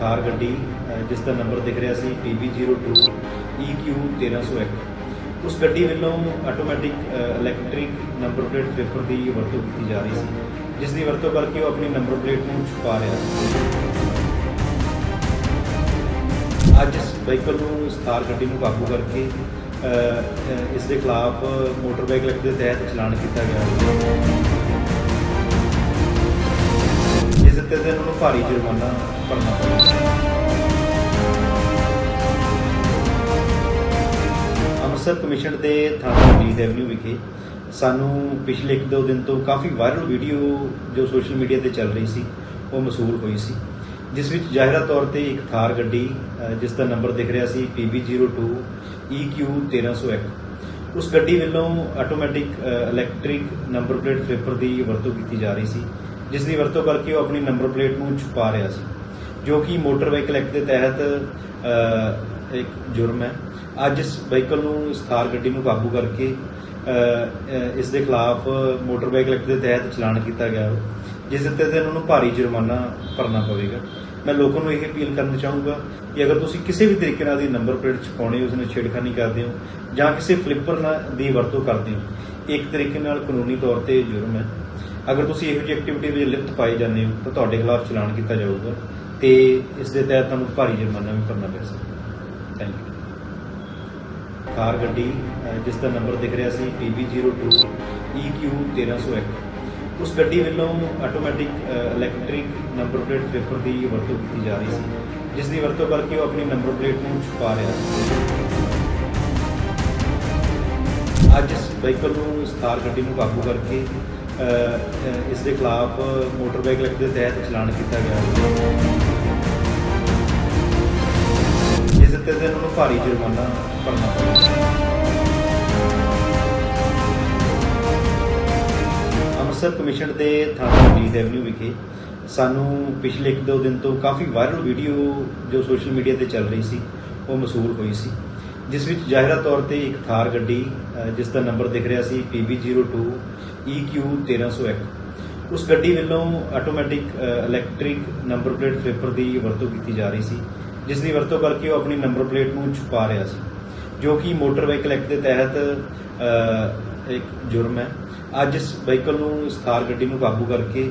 ਕਾਰ ਗੱਡੀ ਜਿਸ ਦਾ ਨੰਬਰ ਦਿਖ ਰਿਹਾ ਸੀ PB02 EQ 1301 ਉਸ ਗੱਡੀ ਵੱਲੋਂ automatic electric number plate paper ਦੀ ਵਰਤੋਂ ਕੀਤੀ ਜਾ ਰਹੀ ਸੀ, ਜਿਸ ਦੀ ਵਰਤੋਂ ਕਰਕੇ ਉਹ ਆਪਣੀ ਨੰਬਰ ਪਲੇਟ ਨੂੰ ਛੁਪਾ ਰਿਹਾ ਸੀ। ਅੱਜ ਇਸ ਵਹੀਕਲ ਨੂੰ ਇਸ ਥਾਰ ਗੱਡੀ ਨੂੰ ਕਾਬੂ ਕਰਕੇ ਇਸ ਦੇ ਖਿਲਾਫ ਮੋਟਰ ਵਾਹੀਕਲ ਐਕਟ ਦੇ ਤਹਿਤ ਚਲਾਨ ਕੀਤਾ ਗਿਆ। ਜਿਸ ਦੇ ਤਹਿਤ ਨੂੰ ਭਾਰੀ ਜੁਰਮਾਨਾ ਭਰਨਾ ਪਵੇਗਾ ਅੰਮ੍ਰਿਤਸਰ ਕਮਿਸ਼ਨ ਦੇ ਥਾਣਾ ਰੀਡ ਐਵਨਿਊ ਵਿਖੇ ਸਾਨੂੰ ਪਿਛਲੇ 1-2 ਦਿਨ ਤੋਂ ਕਾਫੀ ਵਾਇਰਲ ਵੀਡੀਓ ਜੋ ਸੋਸ਼ਲ ਮੀਡੀਆ ਤੇ ਚੱਲ ਰਹੀ ਸੀ ਉਹ ਮਸੂਲ ਹੋਈ ਸੀ। ਜਿਸ ਵਿੱਚ ਜ਼ਾਹਿਰਾ ਤੌਰ ਤੇ ਇੱਕ ਥਾਰ ਗੱਡੀ ਅ, ਜਿਸ ਦਾ ਨੰਬਰ ਦਿਖ ਰਿਹਾ ਸੀ PB02 EQ 1301 ਉਸ ਗੱਡੀ ਵੱਲੋਂ automatic electric number plate paper ਦੀ ਵਰਤੋਂ ਕੀਤੀ ਜਾ ਰਹੀ ਸੀ। ਜਿਸ ਦੀ ਵਰਤੋਂ ਕਰਕੇ ਉਹ ਆਪਣੀ ਨੰਬਰ ਪਲੇਟ ਨੂੰ ਛੁਪਾ ਰਿਹਾ ਸੀ, ਜੋ ਕਿ ਮੋਟਰ ਵਾਹੀਕਲ ਐਕਟ ਦੇ ਤਹਿਤ ਇੱਕ ਜੁਰਮ ਹੈ। ਅੱਜ ਇਸ ਵਹੀਕਲ ਨੂੰ ਇਸ ਥਾਰ ਗੱਡੀ ਨੂੰ ਕਾਬੂ ਕਰਕੇ ਇਸ ਦੇ ਖਿਲਾਫ ਮੋਟਰ ਵਾਹੀਕਲ ਐਕਟ ਦੇ ਤਹਿਤ ਚਲਾਨ ਕੀਤਾ ਗਿਆ ਜਿਸ ਦੇ ਤਹਿਤ ਇਹਨਾਂ ਨੂੰ ਭਾਰੀ ਜੁਰਮਾਨਾ ਭਰਨਾ ਪਵੇਗਾ। ਮੈਂ ਲੋਕਾਂ ਨੂੰ ਇਹ ਅਪੀਲ ਕਰਨਾ ਚਾਹੂੰਗਾ ਕਿ ਅਗਰ ਤੁਸੀਂ ਕਿਸੇ ਵੀ ਤਰੀਕੇ ਨਾਲ ਦੀ ਨੰਬਰ ਪਲੇਟ ਛਪਾਉਣੀ, ਉਸ ਨੂੰ ਛੇੜਖਾਨੀ ਕਰਦੇ ਹੋ ਜਾਂ ਕਿਸੇ ਫਲਿੱਪਰ ਨਾਲ ਦੀ ਵਰਤੋਂ ਕਰਦੇ ਹੋ, ਇੱਕ ਤਰੀਕੇ ਨਾਲ ਕਾਨੂੰਨੀ ਤੌਰ ਤੇ ਜੁਰਮ ਹੈ। ਅਗਰ ਤੁਸੀਂ ਇਹੋ ਜਿਹੀ ਐਕਟੀਵਿਟੀ ਵਿੱਚ ਲਿਪਤ ਪਾਏ ਜਾਂਦੇ ਹੋ, ਤਾਂ ਤੁਹਾਡੇ ਖਿਲਾਫ ਚਲਾਨ ਕੀਤਾ ਜਾਊਗਾ ਤੇ ਇਸ ਦੇ ਤਹਿਤ ਤੁਹਾਨੂੰ ਭਾਰੀ ਜੁਰਮਾਨਾ ਵੀ ਭਰਨਾ ਪੈ ਸਕਦਾ। ਥੈਂਕ ਯੂ ਕਾਰ ਗੱਡੀ ਜਿਸ ਦਾ ਨੰਬਰ ਦਿਖ ਰਿਹਾ ਸੀ PB02 EQ 1301 ਉਸ ਗੱਡੀ ਵੱਲੋਂ automatic electric number plate paper ਦੀ ਵਰਤੋਂ ਕੀਤੀ ਜਾ ਰਹੀ ਸੀ, ਜਿਸ ਦੀ ਵਰਤੋਂ ਕਰਕੇ ਉਹ ਆਪਣੀ ਨੰਬਰ ਪਲੇਟ ਨੂੰ ਛੁਪਾ ਰਿਹਾ ਸੀ। ਅੱਜ ਇਸ ਵਹੀਕਲ ਨੂੰ ਇਸ ਥਾਰ ਗੱਡੀ ਨੂੰ ਕਾਬੂ ਕਰਕੇ ਇਸ ਦੇ ਖਿਲਾਫ ਮੋਟਰ ਵਾਹੀਕਲ ਐਕਟ ਦੇ ਤਹਿਤ ਚਲਾਨ ਕੀਤਾ ਗਿਆ ਇਸ 'ਤੇ ਤਹਿਤ ਇਹਨਾਂ ਨੂੰ ਭਾਰੀ ਜੁਰਮਾਨਾ ਭਰਨਾ ਪਿਆ ਅੰਮ੍ਰਿਤਸਰ ਕਮਿਸ਼ਨ ਦੇ ਥਾਣਾ ਰੀਡ ਐਵਨਿਊ ਵਿਖੇ ਸਾਨੂੰ ਪਿਛਲੇ 1-2 ਦਿਨ ਤੋਂ ਕਾਫੀ ਵਾਇਰਲ ਵੀਡੀਓ ਜੋ ਸੋਸ਼ਲ ਮੀਡੀਆ ਤੇ ਚੱਲ ਰਹੀ ਸੀ, ਉਹ ਮਸੂਲ ਹੋਈ ਸੀ। ਜਿਸ ਵਿੱਚ ਜ਼ਾਹਿਰਾ ਤੌਰ ਤੇ ਇੱਕ ਥਾਰ ਗੱਡੀ ਜਿਸ ਦਾ ਨੰਬਰ ਦਿਖ ਰਿਹਾ ਸੀ PB02 EQ 1301 ਉਸ ਗੱਡੀ ਵੱਲੋਂ automatic electric number plate paper ਦੀ ਵਰਤੋਂ ਕੀਤੀ ਜਾ ਰਹੀ ਸੀ, ਜਿਸ ਦੀ ਵਰਤੋਂ ਕਰਕੇ ਉਹ ਆਪਣੀ ਨੰਬਰ ਪਲੇਟ ਨੂੰ ਛੁਪਾ ਰਿਹਾ ਸੀ, ਜੋ ਕਿ ਮੋਟਰ ਵਹੀਕਲ ਐਕਟ ਦੇ ਤਹਿਤ ਇੱਕ ਜੁਰਮ ਹੈ। ਅੱਜ ਇਸ ਵਹੀਕਲ ਨੂੰ ਇਸ ਥਾਰ ਗੱਡੀ ਨੂੰ ਕਾਬੂ ਕਰਕੇ